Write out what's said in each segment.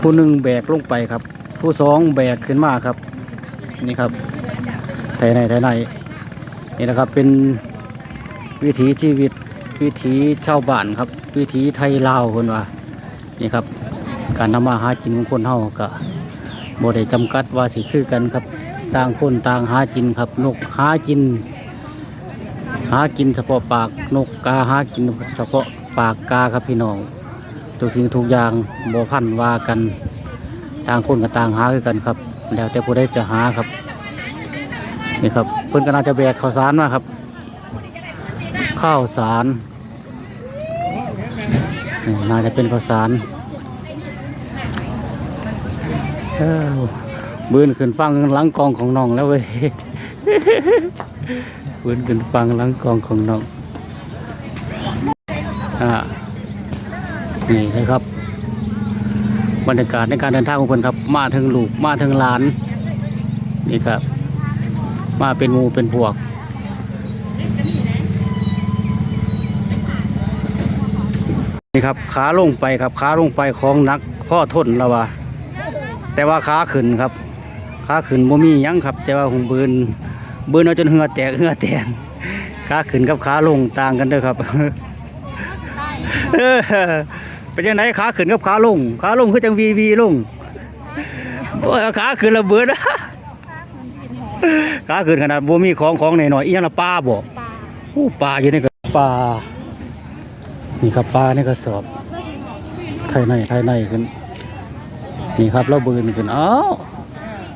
ผู้หนึ่งแบกลงไปครับ ผู้สองแบกขึ้นมาครับ นี่ครับไทยในไทยในนี่นะครับเป็นวิถีชีวิตวิถีชาวบ้านครับ วิถีไทยลาวคนว่านี่ครับ การทำมาหากินของคนเฮาก็บ่ได้จำกัดว่าสิคือกันครับ ต่างคนต่างหากินครับ นกหากิน หากินเฉพาะปากนกกาหากินเฉพาะปากกาครับพี่น้อง ทุกสิ่งทุกอย่างบ่พันว่ากันต่างคนกับต่างหาคือกันครับ แล้วแต่ผู้ใดจะหาครับนี่ครับเพิ่นก็น่าจะแบกข้าวสารมาครับ ข้าวสารน่าจะเป็นข้าวสารเอ้าบืนขึ้นฟังหลังกองของน้องแล้วเว้ยบืนขึ้นฟังหลังกองของน้องอ่า นี่เลยครับ บรรยากาศในการเดินทางของเพิ่นครับ มาถึงลูกมาถึงหลาน นี่ครับ มาเป็นหมูเป็นพวกนี่ครับขาลงไปครับขาลงไปของนักข้อทนแล้วว่าแต่ว่าขาขึ้นครับขาขึ้นบ่มีหยังครับ แต่ว่าหงบืนบืนเอาจนเหงือแตกเหงือแตกขาขึ้นกับขาลงต่างกันเด้อครับ เออเป็นยังไงขาขึ้นกับขาลงขาลงคือจังวีวีลงโอ้ยขาขึ้นระเบิดขาขึ้นขนาดบ่มีของของหน่อยๆอีหยังละปลาบ่โอ้ปลาอยู่ในกระปลานี่ครับปลาในกระสอบไทยในไทยในขึ้นนี่ครับเราเบืนขึ้นอ้าว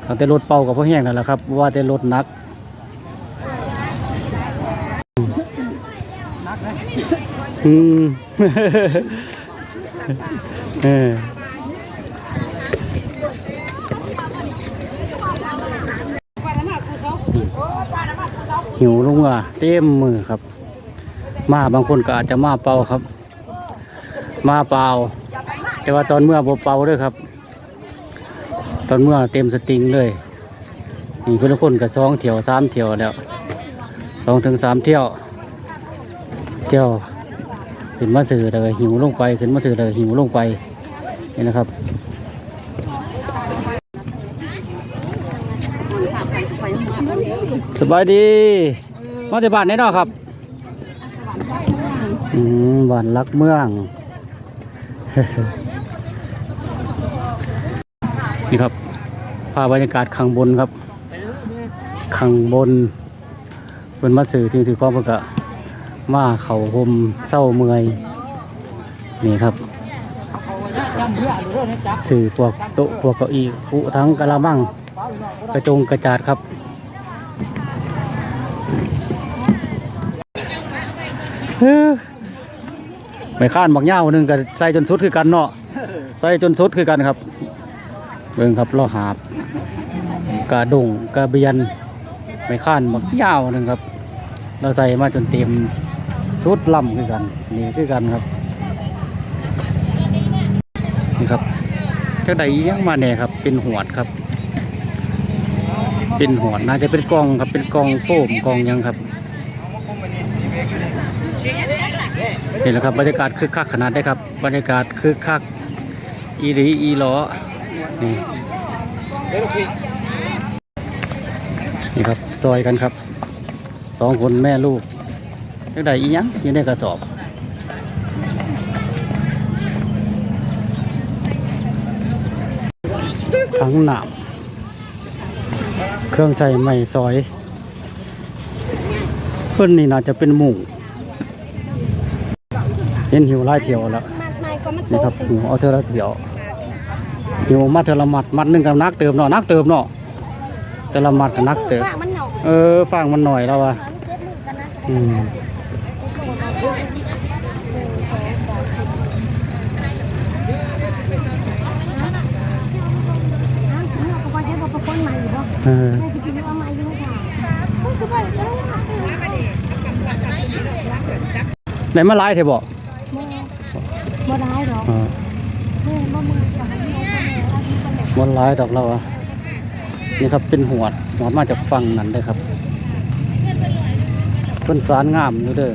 ตั้งแต่รถเป่ากับพ่อแห้งนั่นแหละครับ ว่าแต่รถหนักอืม เออหิวลงว่ะเต็มมือครับ มาบางคนก็อาจจะมาเป่าครับ มาเปล่า แต่ว่าตอนเมื่อบ่เป่าด้วยครับ ตอนเมื่อเต็มสติงเลยนี่คนละคนกับสองเที่ยวสามเที่ยวแล้วสองถึงสามเที่ยว เที่ยว ขึ้นมาสื่อเลยหิวลงไปขึ้นมาสื่อเลยหิวลงไปนี่นะครับสบายดีมาจากบ้านไหนเนาะครับอืมบ้านรักเมืองนี่ครับภาพบรรยากาศข้างบนครับข้างบนเป็นมาสื่อจริงสื่อความเพื่อกะ มาเขาหมเศร้าเมื่อยนี่ครับสื่อพวกโต๊ะพวกเก้าอี้อุทั้งกะละมังกระจงกระจาดครับเฮ้อไม่ข้านบักย่าวหนึ่งก็ใส่จนสุดคือกันเนาะใส่จนสุดคือกันครับเบิ่งครับล้อหาบกระดงกระเบียนไม่ข้านบักยาวหนึ่งครับ เราใส่มาจนเต็ม สุดลำคือกันนี่คือกันครับนี่ครับเจ้าใดยังมาแน่ครับ เป็นหวดครับ เป็นหวดน่าจะเป็นกองครับเป็นกองโฟมกองยังครับนี่แหละครับบรรยากาศคึกคักขนาดได้ครับ บรรยากาศคึกคักอีหลีอีหลอนี่นี่ครับซอยกันครับสองคนแม่ลูก เล็กใดอีหยังอยู่ในกระสอบทั้งหนามเครื่องใช้ไม้ซอย เพื่อนนี่น่าจะเป็นหมู่เห็นหิวไล่เที่ยวแล้วมัดไม่ก็มันนี่ครับหิวเอาเธอละเที่ยวหิวมาเธอละมัดมัดหนึ่งกับนักเติมเนาะนักเติมเนาะแต่ละมัดกับนักเติมว่างมันหน่อยเออฟังมันหน่อยแล้วว่ะอืม เออไหนมาไล่เธอบอกบ่ได้หรอกมือกันเอาไปแล้วอันนี้เป็นแบบมันไล่ดอกเราอะนี่ครับเป็นหัวดหัวดมาจากฝั่งนั้นเลยครับเพิ่นสารงามอยู่เด้อ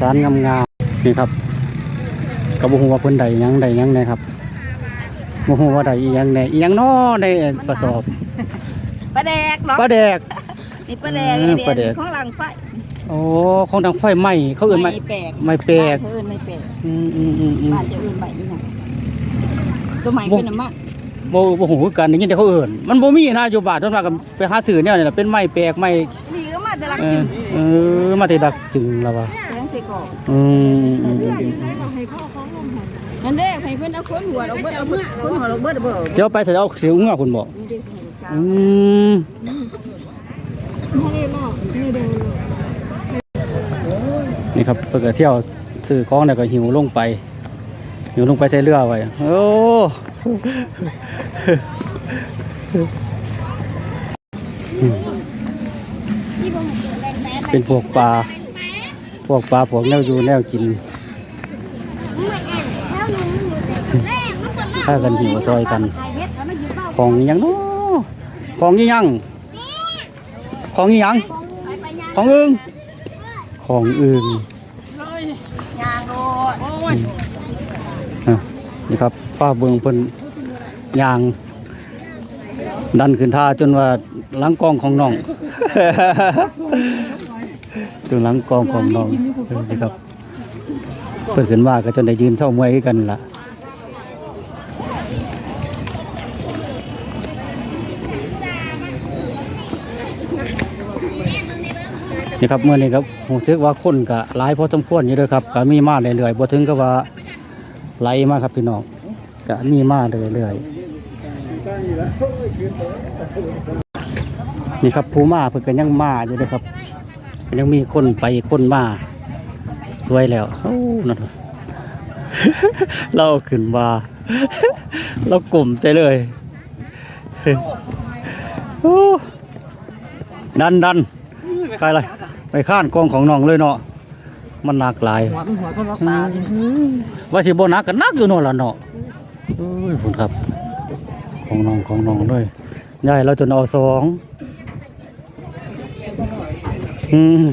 สารงามงามๆนี่ครับกระบุหัวาเพิ่นใดยังใดยังนะครับโมโหว่าได้อีหยังแน่อีหยังน้อในกระสอบ กเนาะปลาแดก นี่ปลาแดกเออนี่ปลาแดก ของหลังไฟโอ้ของทางไฟไหม้เขาเอื่นไหม แปลกไม่แปลก บ้านเพิ่นไม่แปลกอืมอืมอืมอืม บ้านจะอื่นใบอีน่ะตัวใหม่บ่เป็นน้ำมันโมโมโหคือกันอย่างนี้แต่เขาเอื่นมันบ่มีนะอยู่บ้านต้นมากันไปหาซื้อเนี่ยนี่แหละเป็นไม้แปลกไม้นี่ก็มาแต่ละเอกิอนเออมาแต่ดักจึงแล้วว่ะแกงใส่กรอกอืมอืมอืมอืมนั่นเด้ให้เพิ่นเอาคนหัวเราเบิดเอาเบิดคนหัวเราเบิดเอาเบิดเจ้าไปใส่เอาเสียวเงือกคุณบอกนี่ อืมไม่ได้บอกนี่เดินนี่ครับเพิ่นก็เที่ยวซื้อของแล้วก็หิวลงไป หิวลงไปใส่เรือไว้โอ้เป็นพวกปลา พวกปลาพวกแนวอยู่แนวกินถ้ากันหิวซอยกัน ของอิหยังเนาะ ของอีหยัง ของอีหยัง ของอึงของอึ้งนี่ครับป้าเบิงเพิ่นยาง ดันขึ้นท่าจนว่าหลังกองของน้องจนหลังกองของน้องนี่ครับเพิ่นขึ้นมาก็จนได้ยืนเศร้ามวยคือกันล่ะ นี่ครับเมื่อนี้ครับผมคิดว่าคนก็หลายพอสมควรอยู่เด้อครับก็มีมาเรื่อยๆบ่ถึงกับว่าไหลมาครับพี่น้องก็มีมาเรื่อยๆนี่ครับผู้มาเพิ่นก็ยังมาอยู่เด้อครับยังมีคนไปคนมาสวยแล้วโอ้นั่นเราขึ้นมาเรากลุ่มใจเลยโอ้ดันดันใครเลย ไปข้านกองของน้องเลยเนาะมันหนักหลายว่าสิบ่หนักก็หนักอยู่โน่นล่ะเนาะเอ้ยคุณครับ ของน้องของน้องด้วยยายเราจนเอาสองอืม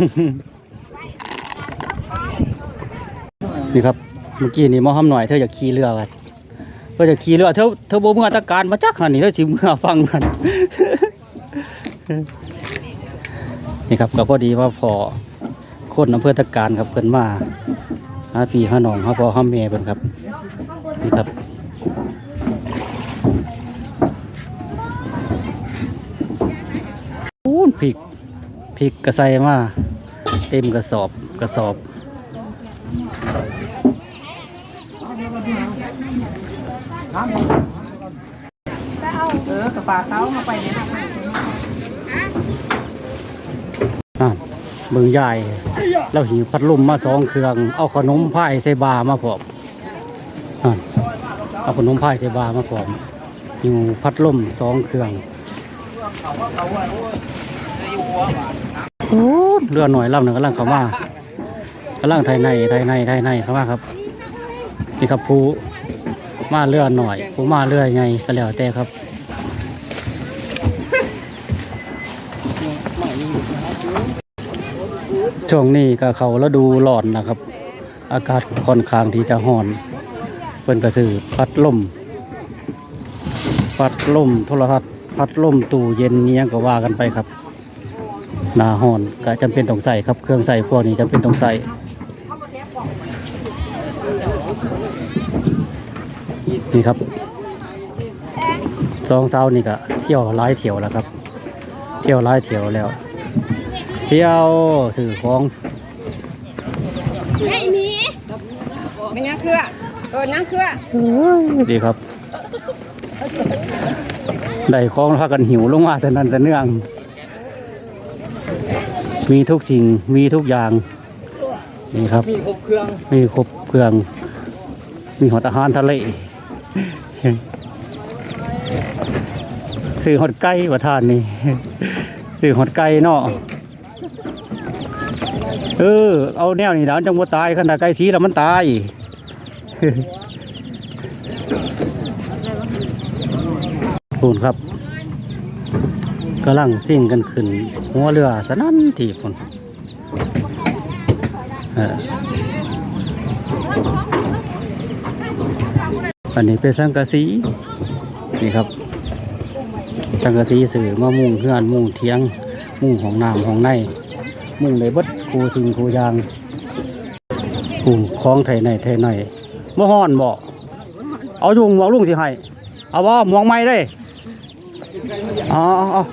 นี่ครับเมื่อกี้นี่หมอห้ำหน่อยเธออยากขี่เรือวัดเธออยากขี่เรือเธอเธอบ่เมื่อตะการมาจักหันนี่เธอสิเมื่อฟังกัน นี่ครับก็พอดีว่าพอคนอำเภอตะการครับเพิ่นมาหาพี่หาน้องหาพ่อหาแม่เพิ่นครับนี่ครับโอ้พริกพริกกระใสมาเต็มกระสอบกระสอบเออกระปาเขามาไปเนี่ย อะเบิ่งยายเราหิวพัดลมมาสองเครื่อง เอาขนมพายใส่บามาพร้อมอะเอาขนมพายใส่บามาพร้อมหิวพัดลมสองเครื่องเรือหน่อยลำหนึ่งกำลังเข้ามากำลังไทยในไทยในไทยในเข้ามาครับนี่ครับผู้มาเรือหน่อยผู้มาเรือไงก็แล้วแต่ครับ ช่วงนี้ก็เขาแล้วดูร้อนนะครับ อากาศค่อนข้างที่จะร้อนเป็นกระสือพัดลมพัดลมโทรทัศน์พัดลมตู้เย็นเนี้ยก็ว่ากันไปครับหนาห้อนก็จำเป็นต้องใส่ครับเครื่องใส่พวกนี้จำเป็นต้องใส่นี่ครับสองเช้านี่ก็เที่ยวหลายเที่ยวแล้วครับ เที่ยวหลายเที่ยวแล้ว เที่ยวสื่อของไอ้หมีเป็นยังเครือเออนั่งเครือดีครับ ได้ของพากันหิวลงมาแต่นั้นแต่เนื่อง มีทุกสิ่งมีทุกอย่างนี่ครับ มีครบเครื่องมีครบเครื่อง มีหอดอาหารทะเลซื้อหอดไก่ประทานนี่ซื้อหอดไก่เนาะ เออ เอาแนวนี่แล้วจังว่าตายขนตาไก่สีแล้วมันตายพูนครับกำลังซิ่งกันขึ้น หัวเรือสนั่นทีพุ่นอออันนี้เป็นสังกะสีนี่ครับจังกะสีสื่อมามุ่งเฮือนมุ่งเทียง มุ่งของน้ำของใน มุ่งเลยเบิดคูสิ่งคูยางคูของไทยในไทยในมะฮ้อนบ่เอายุงหมวกลุงสิให้เอาบ่หมวกไม้ได้อ๋อเออ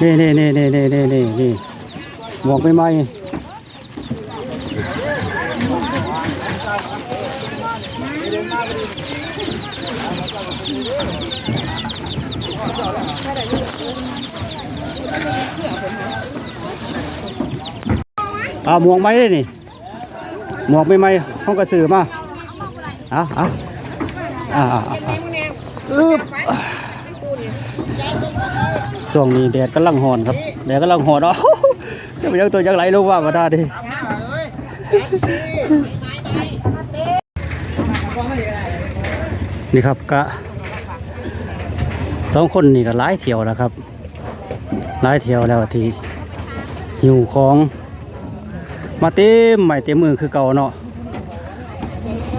นี่นี่นี่นี่นี่นี่นี่นี่หมวกไม่ไหม อาหมวกไม้ได้นี่ หมวกไม่ไหมห้องกระสือมาอาเอาอ่าอ่าอ่าอึบช่วงนี้แดดกำลังห่อนครับ แดดกำลังหอนอ๋อจะไปยังตัวยังไหลลงว่ามาได้ดินี่ครับกะสองคนนี่ก็หลายเที่ยวแล้วครับหลายเที่ยวแล้วทีหิวของ มาเต็มใหม่เต็มมือคือเก่าเนาะ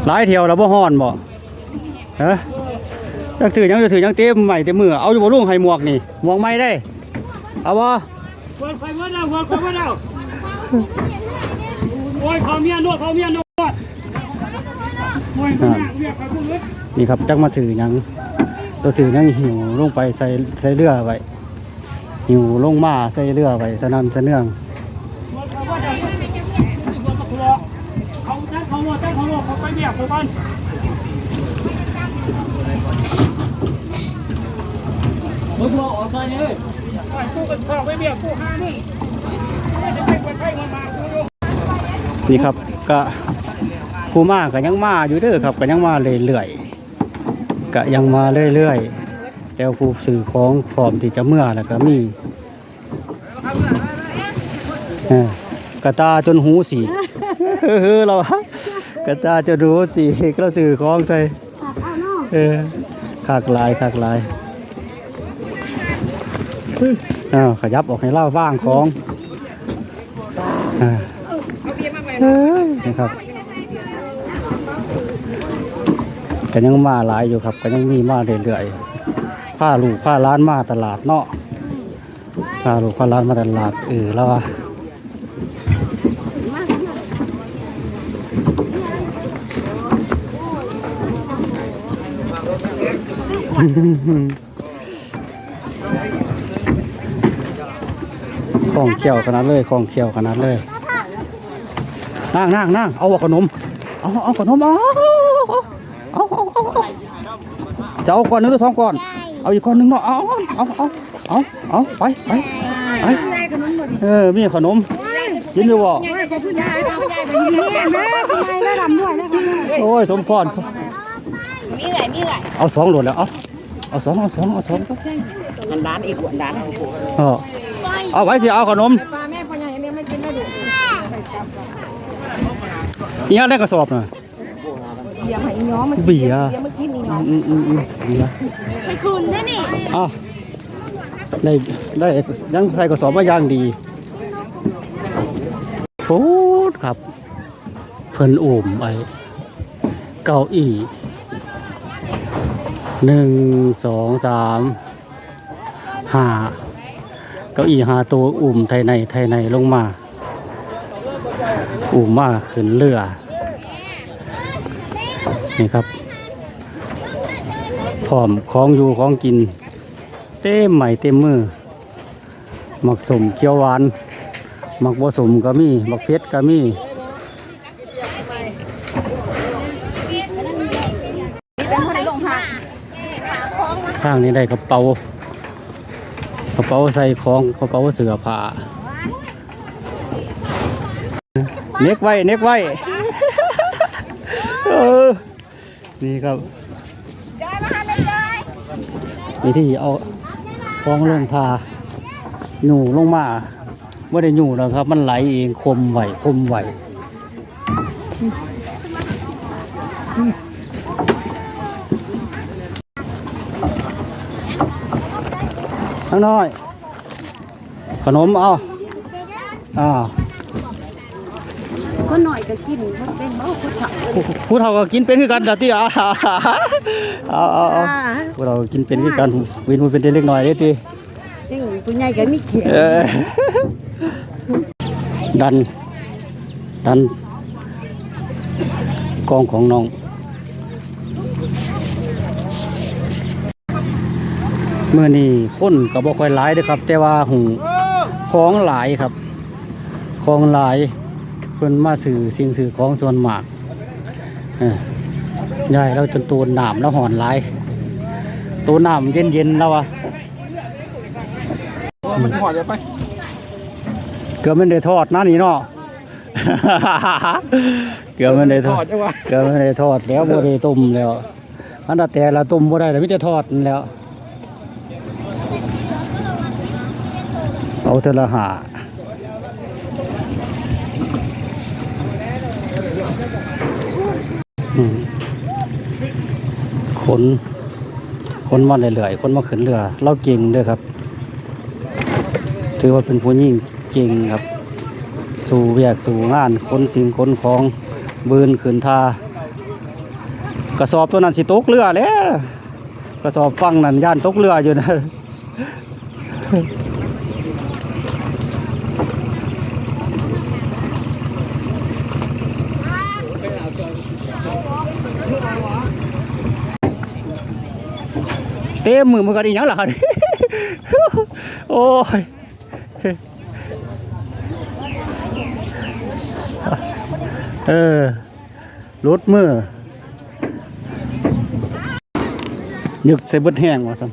หลายเที่ยวแล้วบ่ฮ้อนบ่เฮ้จักถือหยังจะถือหยังเต็มใหม่เต็มมือเอาอยู่บ่ลุงให้หมวกนี่หมวกใหม่ได้เอาบ่เปิดไฟเมื่อเดาเปิดไฟเมื่อเดาโอ้ยเขาเมียนวดเขาเมียนวดโอ้ยเขาเมียเมียไปพุ่งเลยนี่ครับจักมาสื่อหยังตัวสื่อหยังหิวลงไปใส่ใส่เรือไว้หิวลงมาใส่เรือไว้สนั่นสะเนื่อง แจ้งเขาโลดแจ้งเขาโลดเขาไปเมียไปบ้านมึงรอออกไปเลยไปคู่กันพ่อไปเมียคู่ห้านี่จะไปคนไทยมันมาคู่โยนี่ครับก็ผู้มาก็ยังมาอยู่เด้อครับก็ยังมาเรื่อยๆก็ยังมาเรื่อยๆแต่ผู้สื่อของพร้อมที่จะเมื่อแล้วก็มีเออกระตาจนหูสีเฮ้อเรา กระตาจนหูสีก็สื่อของใส่เออขากลายขากลายอ้าวขยับออกให้เล่าว่างของอ่าเอาเบียร์มาไปเอ้ยนะครับก็ยังมาหลายอยู่ครับก็ยังมีมาเรื่อยๆผ้าลูกผ้าร้านมาตลาดเนาะผ้าลูกผ้าร้านมาตลาดเออแล้วว่า ของเขียวขนาดเลย ของเขียวขนาดเลยนั่งนั่งนั่งเอาขนม เอาเอาขนมเอาเอาเอาเอาเอาจะเอาก้อนหนึงหรือสองก้อน เอาอีกก้อนหนึงเนาะ เอาเอาเอาเอาเอาไปไปไปเออ มีขนมกินอยู่บ่ยายขอบคุณยายเอายายไปนี่แม่แม่ทำไมแล้วดำด้วยแล้วโอ้ย สมพรมีไงมีไงเอาสองโหลดแล้ว เอา เอาสองเอาสองเอาสองมันร้านอีกร้านเออเอาไว้สิเอาขนมปลาแม่พ่อใหญ่เนี่ยไม่กินแล้วดูอีหยังได้กระสอบน่ะเบียร์ให้ย้อมมันเบียร์เบียร์ไม่กินนี่น้องอืมอืมอืมดีนะไปคืนได้นี่อ้าวได้ได้ยังใส่กระสอบมาอย่างดีโอ้ครับ เพิ่นโอมไอเก้าอี้ หนึ่งสองสามห้าเก้าอี้หาตัวอุ่มไทยในไทยในลงมา อุ่มมาขึ้นเรือ นี่ครับพร้อมของอยู่ของกิน เต็มใหม่เต็มมือหมักสมเขียวหวานหมักผสมก็มีหมักเพชรก็มี นี่เป็นคนลงพัก ข้างนี้ได้กระเป๋ากระเป๋าใส่ของกระเป๋าเสื้อผ้าเน็กไว้เน็กไว้นี่ครับวิธีเอาของลงทาหนูลงมาไม่ได้หนูนะครับ มันไหลเองคมไหวคมไหว ข้างน้อย ขนมเอาอ่าคนหน่อยก็กินมันเป็นเบ้าคนเฒ่าผู้ผู้เฒ่าก็กินเป็นคือกันดาที่อ่าเอาเอาเอาผู้เรากินเป็นคือกันวินมันเป็นแต่เล็กน้อยเด้ติยังผู้ใหญ่ก็มีเขียนเออดันดันกองของน้อง เมื่อนี้คนก็บ่ค่อยหลายเด้อครับ แต่ว่าหูของหลายครับ ของหลายเพิ่นมาสื่อสิ่งสื่อของส่วนมากเออยายเราจนตัวหนามแล้วหอนหลายตัวหนามเย็นๆแล้วอะมันถอดจะไปเกือบไม่ได้ทอดนะนี่เนาะเกือบไม่ได้ทถออดดจะวะเกือบไม่ได้ทอดแล้วบ่ได้ต้มแล้วอันแต่แต่ละต้มบ่ได้แล้วมีแต่ทอดนั่นแหล้ว เอาเทละหาขนขนมาเรื่อยๆคนมาขึ้นเรือ เราเก่งด้วยครับ ถือว่าเป็นผู้หญิงเก่งครับ สู่เวียกสู่งานคนสิ่งคนของบืนขืนทากระสอบตัวนั้นสิตกเรือแล้วกระสอบฟังนั่นย่านตกเรืออยู่นะ ต็มมือมันก็ดีหยังหล่ะโอ้ยเออรถมือยึกใส่บดแห้งว่าซั่น